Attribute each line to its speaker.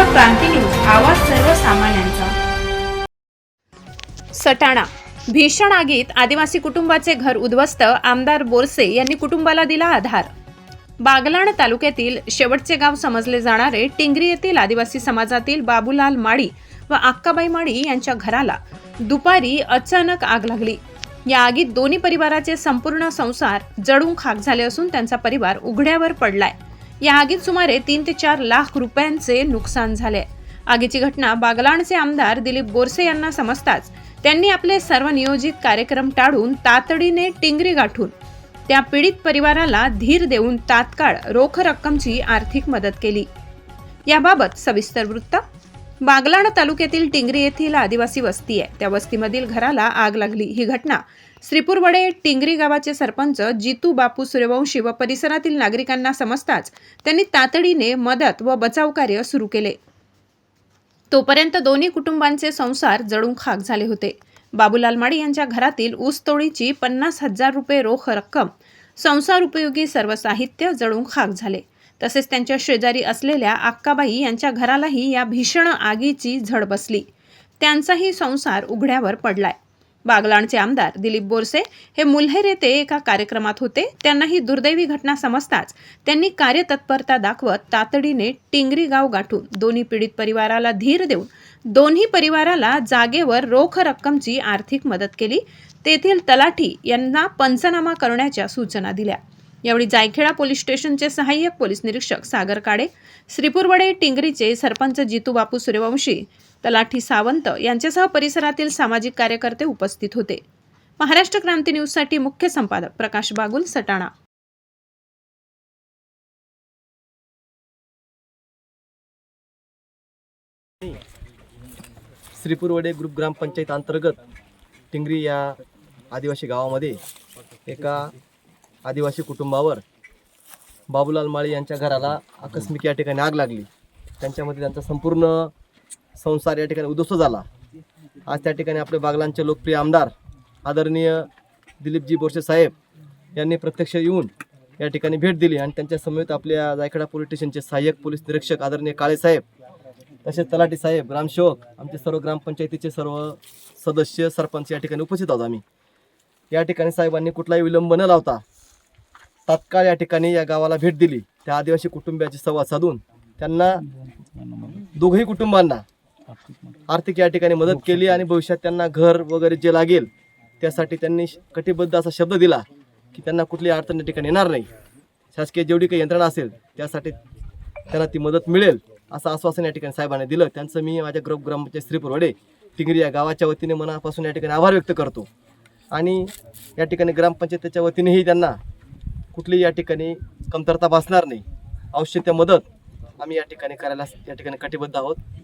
Speaker 1: महाराष्ट्र क्रांती news आवाज सर्वसामान्यांचा.
Speaker 2: सटाणा. भीषण आगीत आदिवासी कुटुंबाचे घर उद्ध्वस्त आमदार बोरसे यांनी कुटुंबाला दिला आधार. बागलाण तालुक्यातील शेवटचे गाव समजले जाणारे टिंगरी येथील आदिवासी समाजातील बाबूलाल माळी व अक्काबाई माळी यांच्या घराला दुपारी अचानक आग लागली. या आगीत दोन्ही परिवाराचे संपूर्ण संसार जडून खाक झाले असून त्यांचा परिवार उघड्यावर पडलाय. या आगीत सुमारे तीन ते चार लाख रुपयांचे नुकसान झाले. आगीची घटना बागलाणचे आमदार दिलीप बोरसे यांना समजताच त्यांनी आपले सर्व नियोजित कार्यक्रम टाळून तातडीने टिंगरी गाठून त्या पीडित परिवाराला धीर देऊन तात्काळ रोख रक्कमची आर्थिक मदत केली. याबाबत सविस्तर वृत्त बागलाण तालुक्यातील टिंगरी येथील आदिवासी वस्ती आहे. त्या वस्तीमधील घराला आग लागली. ही घटना श्रीपूरवडे टिंगरी गावाचे सरपंच जितू बापू सूर्यवंशी व परिसरातील नागरिकांना समजताच त्यांनी तातडीने मदत व बचाव कार्य सुरू केले. तोपर्यंत दोन्ही कुटुंबांचे संसार जळून खाक झाले होते. बाबूलाल माडी यांच्या घरातील ऊसतोडीची पन्नास हजार रुपये रोख रक्कम संसार उपयोगी सर्व साहित्य जळून खाक झाले. तसेच त्यांच्या शेजारी असलेल्या अक्काबाई यांच्या घरालाही या भीषण आगीची झड बसली. त्यांचाही संसार उघड्यावर पडलाय. बागलाणचे आमदार दिलीप बोरसे हे मुल्हेर येथे एका कार्यक्रमात होते. त्यांना ही दुर्दैवी घटना समजताच त्यांनी कार्यतत्परता दाखवत तातडीने टिंगरी गाव गाठून दोन्ही पीडित परिवाराला धीर देऊन दोन्ही परिवाराला जागेवर रोख रक्कमची आर्थिक मदत केली. तेथील तलाठी यांना पंचनामा करण्याच्या सूचना दिल्या. यावेळी जायखेडा पोलीस स्टेशनचे सहाय्यक पोलीस निरीक्षक सागर काडे श्रीपूरवडे टिंगरीचे सरपंच जितू बापू सूर्यवंशी तलाठी सावंत यांच्यासह परिसरातील सामाजिक कार्यकर्ते उपस्थित होते. महाराष्ट्र क्रांती न्यूजसाठी मुख्य संपादक प्रकाश बागुल सटाणा.
Speaker 3: श्रीपूरवडे ग्रुप ग्रामपंचायत अंतर्गत टिंगरी या आदिवासी गावामध्ये एका आदिवासी कुटुंबावर बाबूलाल माळी यांच्या घराला आकस्मिक या ठिकाणी आग लागली. त्यांच्यामध्ये त्यांचा संपूर्ण संसार या ठिकाणी उद्ध्वस्त झाला. आज त्या ठिकाणी आपले बागलांचे लोकप्रिय आमदार आदरणीय दिलीपजी बोरसे साहेब यांनी प्रत्यक्ष येऊन या ठिकाणी भेट दिली आणि त्यांच्या समेत आपल्या जायखेडा पोलीस स्टेशनचे सहाय्यक पोलीस निरीक्षक आदरणीय काळे साहेब तसेच तलाठी साहेब रामशोक आमचे सर्व ग्रामपंचायतीचे सर्व सदस्य सरपंच या ठिकाणी उपस्थित आहोत आम्ही. या ठिकाणी साहेबांनी कुठलाही विलंब न लावता तात्काळ या ठिकाणी या गावाला भेट दिली. त्या आदिवासी कुटुंबियाची संवाद साधून त्यांना दोघही कुटुंबांना आर्थिक या ठिकाणी मदत केली आणि भविष्यात त्यांना घर वगैरे जे लागेल त्यासाठी त्यांनी कटिबद्ध असा शब्द दिला की त्यांना कुठली अडचण या ठिकाणी येणार नाही. शासकीय जेवढी काही यंत्रणा असेल त्यासाठी त्यांना ती मदत मिळेल असं आश्वासन या ठिकाणी साहेबांनी दिलं. त्यांचं मी माझ्या ग्रुप ग्रामपंचायत श्रीपूरवडे टिंगरी या गावाच्या वतीने मनापासून या ठिकाणी आभार व्यक्त करतो. आणि या ठिकाणी ग्रामपंचायतीच्या वतीनेही त्यांना कुठलीही या ठिकाणी कमतरता भासणार नाही. आवश्यक त्या मदत आम्ही या ठिकाणी करायला या ठिकाणी कटिबद्ध आहोत.